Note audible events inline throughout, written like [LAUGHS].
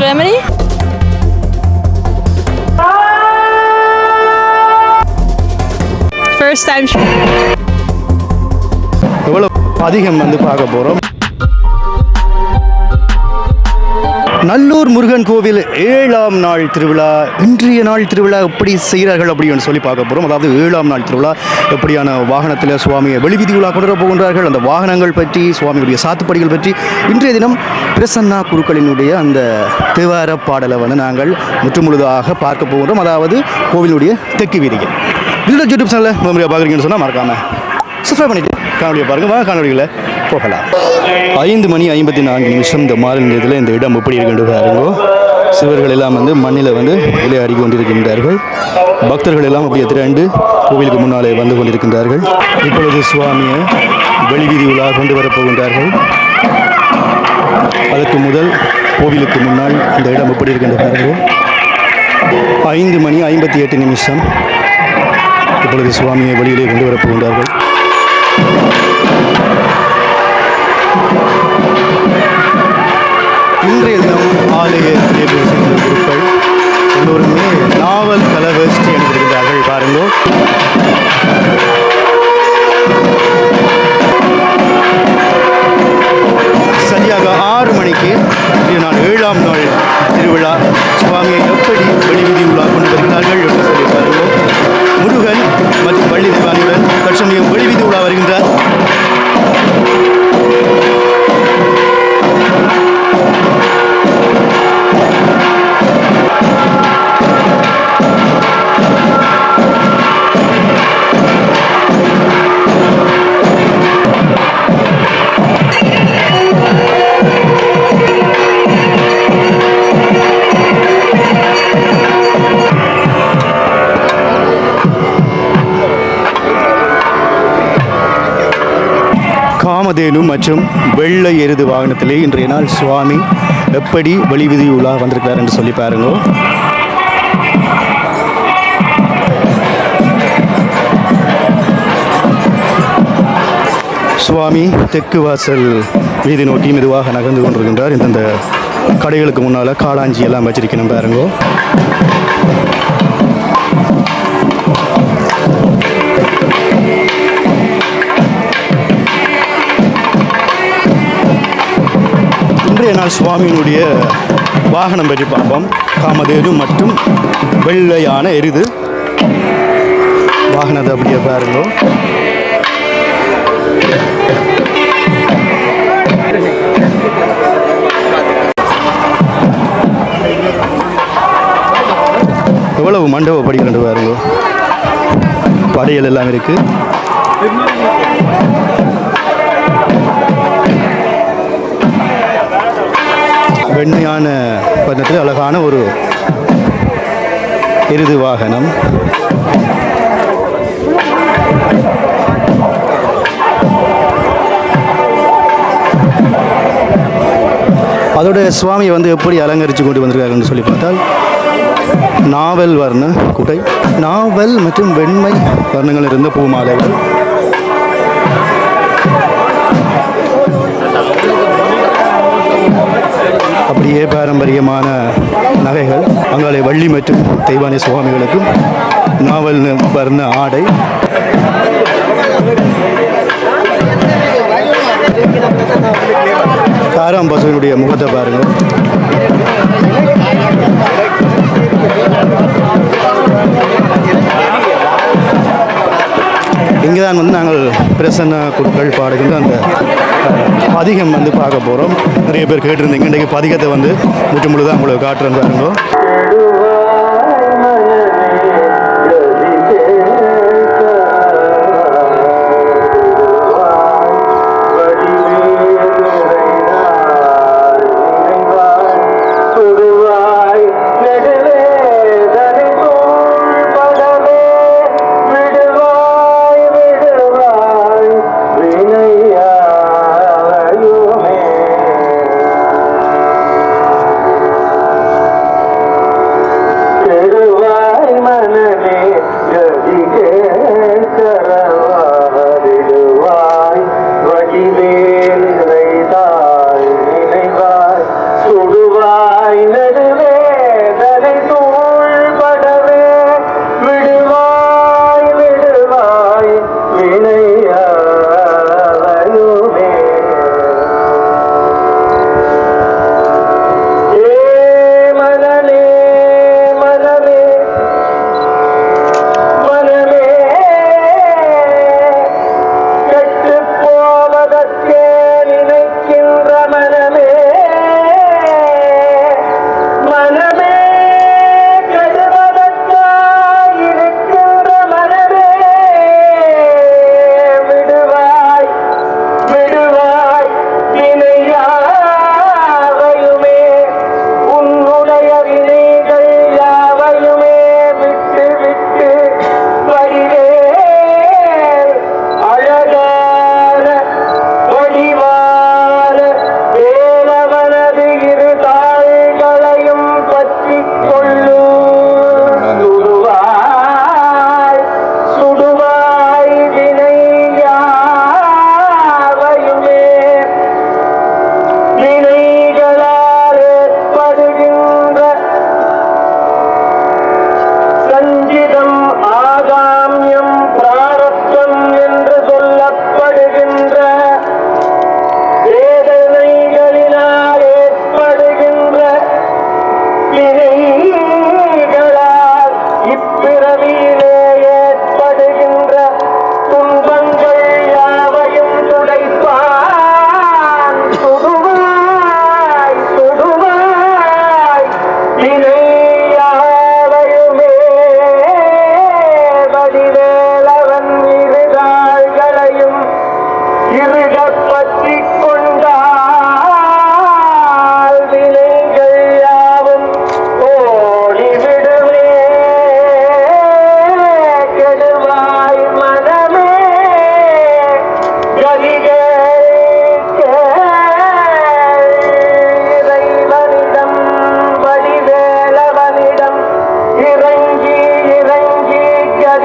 Germany. First time. எவ்வளோ அதிகம் வந்து பார்க்க போகிறோம் நல்லூர் முருகன் கோவில் ஏழாம் நாள் திருவிழா. இன்றைய நாள் திருவிழா எப்படி செய்கிறார்கள் அப்படின்னு சொல்லி பார்க்க போகிறோம் அதாவது ஏழாம் நாள் திருவிழா எப்படியான வாகனத்தில் சுவாமியை வெளிவிதி உலா கொண்டு போகின்றார்கள். அந்த வாகனங்கள் பற்றி சுவாமியுடைய சாத்துப்படிகள் பற்றி இன்றைய தினம் பிரசன்னா குருக்களினுடைய அந்த தேவார பாடலை வந்து நாங்கள் முற்றுமுழுதாக பார்க்க போகின்றோம். அதாவது கோவிலுடைய தெற்கு வீதிகள் இதில் யூடியூப் சேனலில் முதன்முறையாக பார்க்குறீங்கன்னு சொன்னால் மறக்காமல் சப்ஸ்கிரைப் பண்ணிட்டு காணொலியை பாருங்கள் வாங்க காணொலிகளை போகலாம். ஐந்து மணி ஐம்பத்தி நான்கு நிமிஷம் இந்த மாலை நேரத்தில் இந்த இடம் எப்படி இருக்கின்ற பாருங்கோ. சிவர்கள் எல்லாம் வந்து மண்ணில் வந்து விளையாடி கொண்டிருக்கின்றார்கள். பக்தர்கள் எல்லாம் அப்படியே திரண்டு கோவிலுக்கு முன்னாலே வந்து கொண்டிருக்கின்றார்கள். இப்பொழுது சுவாமியை வெளிவீதி உலா கொண்டு வரப் போகின்றார்கள். அதற்கு முதல் கோவிலுக்கு முன்னால் இந்த இடம் எப்படி இருக்கின்ற பாருங்கள் ஐந்து மணி ஐம்பத்தி எட்டு நிமிஷம். இப்பொழுது சுவாமியை வெளியிலே கொண்டு வரப்போகின்றார்கள் ஆலய குருக்கள் எல்லோருமே நாவல் கலவஸ்டி அணிந்திருக்கிறார்கள் பாருங்கள் சரியாக ஆறு மணிக்கு நான் நாள் ஏழாம் நாள் திருவிழா. சுவாமியை எப்படி வெளிவிதி உலா கொண்டு வருகிறார்கள் என்று சொல்லி பாருங்கள் முருகன் மற்றும் பள்ளி திவானுடன் தற்சமயம் வெளிவிதி உலா வருகின்றார். காமதேனு மற்றும் வெள்ளை எருது வாகனத்திலே இன்றைய நாள் சுவாமி எப்படி வெளிவிதி உலா வந்திருக்கிறார் என்று சொல்லி பாருங்க. சுவாமி தெற்கு வாசல் வீதி நோக்கி மெதுவாக நகர்ந்து கொண்டிருக்கின்றார். இந்தந்த கடைகளுக்கு முன்னால் காளாஞ்சி எல்லாம் வச்சிருக்கணும் பாருங்கோ. இன்றைய நாள் சுவாமியினுடைய வாகனம் பற்றி பார்ப்போம். காமதேனு மற்றும் வெள்ளையான எருது. வாகனத்தை அப்படியே பாருங்க. எவ்வளவு மண்டபம் படிக்கிறது பாருங்க. படையல் எல்லாம் இருக்குது வெண்மையான வண்ணத்தில் அழகான ஒரு எருது வாகனம். அதோட சுவாமியை வந்து எப்படி அலங்கரித்து கொண்டு வந்திருக்காருன்னு சொல்லி பார்த்தால் நாவல் வர்ண குடை நாவல் மற்றும் வெண்மை வர்ணங்கள் இருந்த பூமாலைகள் அப்படியே பாரம்பரியமான நகைகள் அங்காலே வள்ளி மற்றும் தெய்வானி சுவாமிகளுக்கும் நாவல் வர்ண ஆடை. தாராம் பசுவினுடைய முகத்தை பாருங்கள். இங்கே தான் வந்து நாங்கள் பிரசன்ன குழுக்கள் பாடுகின்ற அந்த பதிகம் வந்து பார்க்க போகிறோம் நிறைய பேர் கேட்டிருந்தீங்க. இன்றைக்கு பதிகத்தை வந்து முற்று முழுதாக உங்களுக்கு காட்டுறேன் பாருங்க.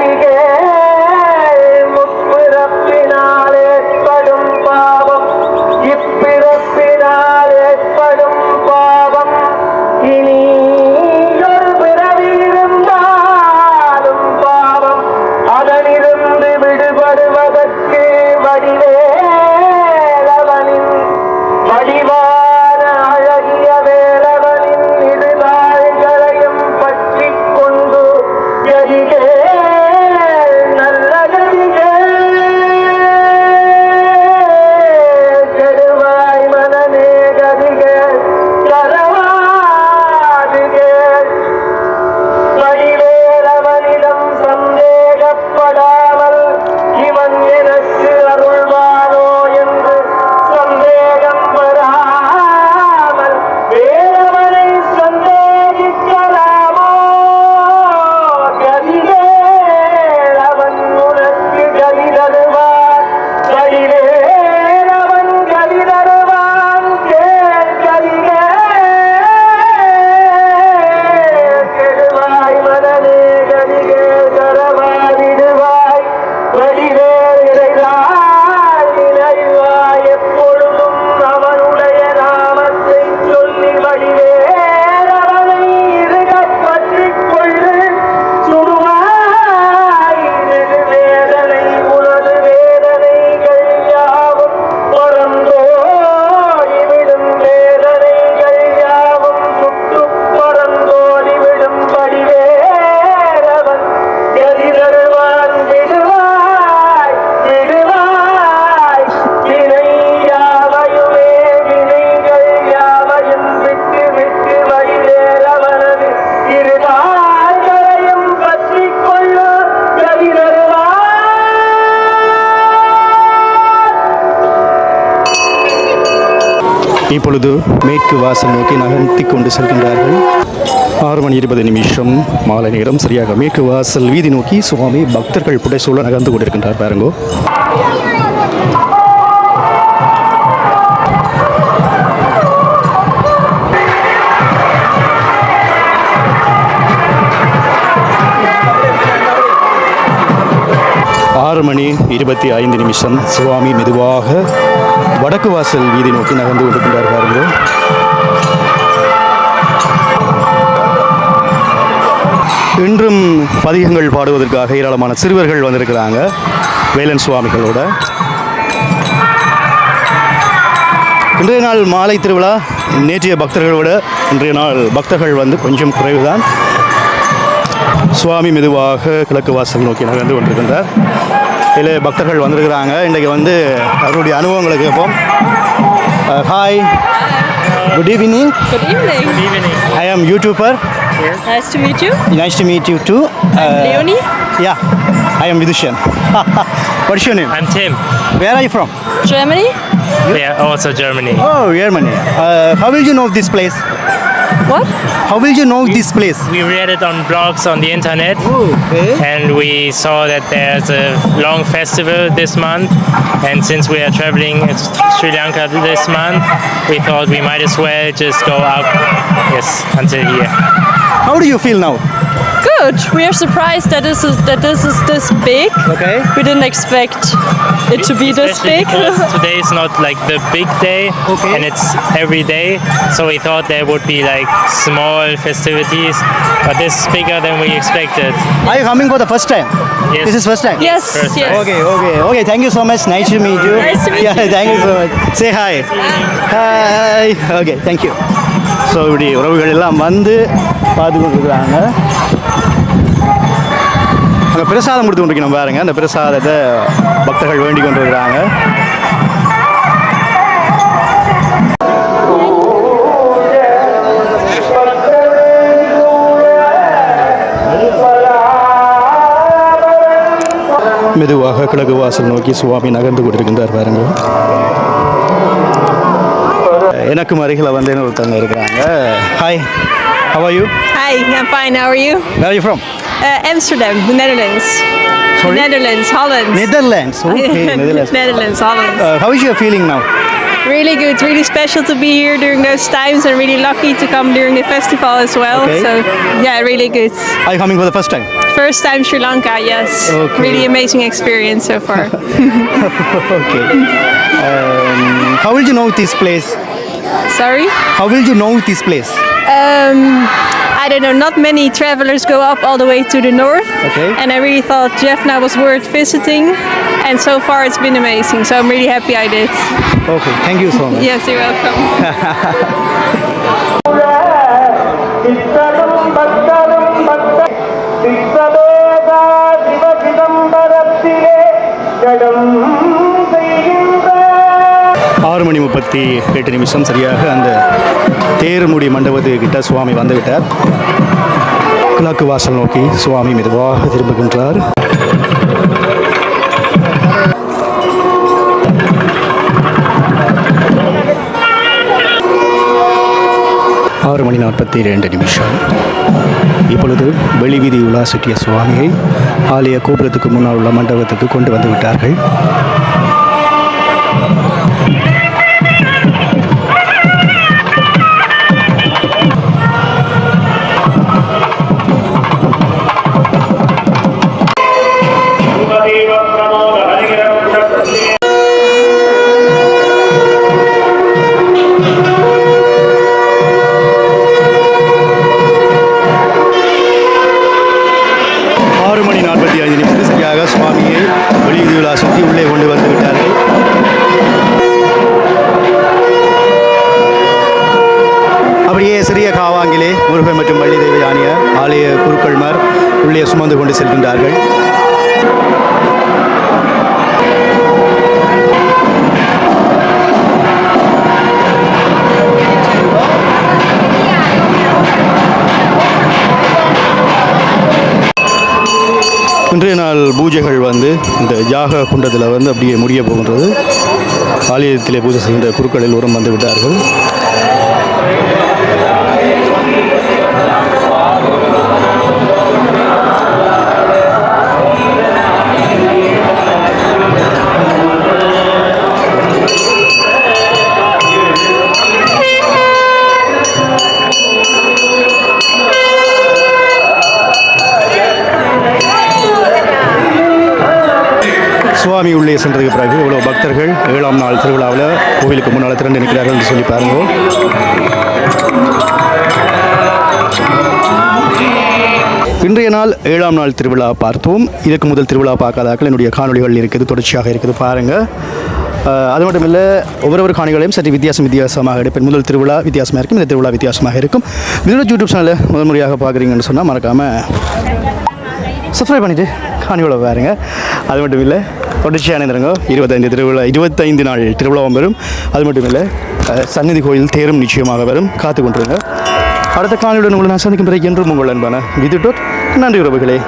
ಕಣ್ಣಿಗೆ இப்பொழுது மேற்கு வாசல் நோக்கி நகர்த்தி கொண்டு செல்கின்றார்கள். ஆறு மணி இருபது நிமிஷம் மாலை நேரம். சரியாக மேற்கு வாசல் வீதி நோக்கி சுவாமி பக்தர்கள் புடைசூழ நகர்ந்து கொண்டிருக்கின்றார் பாருங்கோ. ஆறு மணி இருபத்தி ஐந்து நிமிஷம். சுவாமி மெதுவாக வடக்கு வாசல் வீதி நோக்கி நகர்ந்து கொண்டிருக்கின்றார் பாருங்கள் இன்றும் பதிகங்கள் பாடுவதற்காக ஏராளமான சிறுவர்கள் வந்திருக்கிறாங்க. வேலன் சுவாமிகளோட. இன்றைய நாள் மாலை திருவிழா. நேற்றைய பக்தர்களை விட இன்றைய நாள் பக்தர்கள் வந்து கொஞ்சம் குறைவுதான். சுவாமி மெதுவாக கிழக்கு வாசல் நோக்கி நகர்ந்து கொண்டிருக்கின்றார் இதில் பக்தர்கள் வந்திருக்கிறாங்க இன்றைக்கு வந்து அவருடைய அனுபவங்களை கேட்போம் hi good evening. I am YouTuber Nice to meet you. Nice to meet you too Leonie? Yeah I am Vidushan what's your name I'm Tim. Where are you from Germany? Yeah, also Germany. Oh Germany. Uh, how will you know this place? What? How will you know this place? We read it on blogs on the internet oh, Okay. and we saw that there's a long festival this month. And since we are traveling to Sri Lanka this month, we thought we might as well just go up, yes, until here. How do you feel now? Good. We are surprised that this is that this is this big. Okay. We didn't expect it to be this Especially big. because [LAUGHS] today is not like the big day Okay. and it's every day. So we thought there would be like small festivities, but this is bigger than we expected. Are you coming for the first time? Yes. This is first time? yes. First Yes. time. Okay, okay, okay. Thank you so much. Nice to meet you. Nice to meet yeah, you. thank you so much. Say hi. Hi. Okay, thank you. So இப்படி உறவுகள் எல்லாம் வந்து பார்த்து கொண்டிருக்கிறாங்க அங்கே பிரசாதம் கொடுத்து கொண்டிருக்கணும் பாருங்க. அந்த பிரசாதத்தை பக்தர்கள் வேண்டிக் கொண்டிருக்கிறாங்க. மெதுவாக கிழக்கு வாசல் நோக்கி சுவாமி நகர்ந்து கொண்டிருக்கின்றார் பாருங்க. எனக்கும் அருகில் வந்து ஒருத்தவங்க இருக்கிறாங்க. Hi are you? Hi, I'm fine. How are you? where are you from? Uh, Amsterdam, the Netherlands. Sorry? Netherlands, Holland. Netherlands okay [LAUGHS] Netherlands Netherlands, Holland. uh, how is your feeling now Really good. Really special to be here during those times, and really lucky to come during the festival as well. Okay. So, yeah, really good. are you coming for the first time First time Sri Lanka, yes. Okay. Really amazing experience so far. [LAUGHS] okay um, how will you know this place Sorry? how will you know this place Um, I don't know, not many travelers go up all the way to the north. Okay. And I really thought Jaffna was worth visiting. And so far it's been amazing. So I'm really happy I did. okay thank you so much Yes, you're welcome. சித்தனும் பக்தனும் பக்த சித்தவேதா சிவ சிதம்பரத்திலே ஜடம் செய்கின்ற ஆறு மணி முப்பத்தி எட்டு நிமிஷம் சரியாக அந்த தேர்முடி மண்டபத்துக்கிட்ட சுவாமி வந்துவிட்டார். கிழக்கு வாசல் நோக்கி சுவாமி மெதுவாக திரும்புகின்றார். ஆறு மணி நாற்பத்தி இரண்டு நிமிஷம். இப்பொழுது வெளிவீதி உலா சுற்றிய சுவாமியை ஆலய கோபுரத்துக்கு முன்னால் உள்ள மண்டபத்துக்கு கொண்டு வந்து விட்டார்கள். இன்றைய நாள் பூஜைகள் வந்து இந்த யாக குண்டத்தில் வந்து அப்படியே முடிய போகின்றது. ஆலயத்திலே பூஜை செய்கின்ற குருக்களில் உரம் வந்து விட்டார்கள். சாமி உள்ளே சென்றதுக்கு பிறகு இவ்வளோ பக்தர்கள் ஏழாம் நாள் திருவிழாவில் கோவிலுக்கு முன்னால் திரண்டு நிற்கிறார்கள் என்று சொல்லி பாருங்க இன்றைய நாள் ஏழாம் நாள் திருவிழா பார்த்தோம். இதுக்கு முதல் திருவிழா பார்க்காதாக்கள் என்னுடைய காணொளிகள் இருக்குது தொடர்ச்சியாக இருக்குது பாருங்கள் அது மட்டும் இல்லை ஒவ்வொரு காணிகளையும் சற்று வித்தியாசம் வித்தியாசமாக எடுப்பேன். முதல் திருவிழா வித்தியாசமாக இருக்கும் இந்த திருவிழா வித்தியாசமாக இருக்கும். இதோட யூடியூப் சேனலில் முதல் முறையாக பார்க்குறீங்கன்னு சொன்னால் மறக்காமல் சப்ஸ்கிரைப் பண்ணிவிட்டு காணியோட பாருங்க. அது மட்டும் இல்லை தொடர்ச்சியாக இணைந்திருங்க இருபத்தைந்து திருவிழா இருபத்தைந்து நாள் திருவிழாவும் வரும். அது மட்டும் இல்லை சன்னதி சந்நிதி கோயில் தேரும் நிச்சயமாக வரும். காத்து கொண்டிருங்க. அடுத்த காணியுடன் உங்களை நான் சந்திக்கும் பிறகு என்றும் உங்கள் அன்பான விது நன்றி உறவுகளே.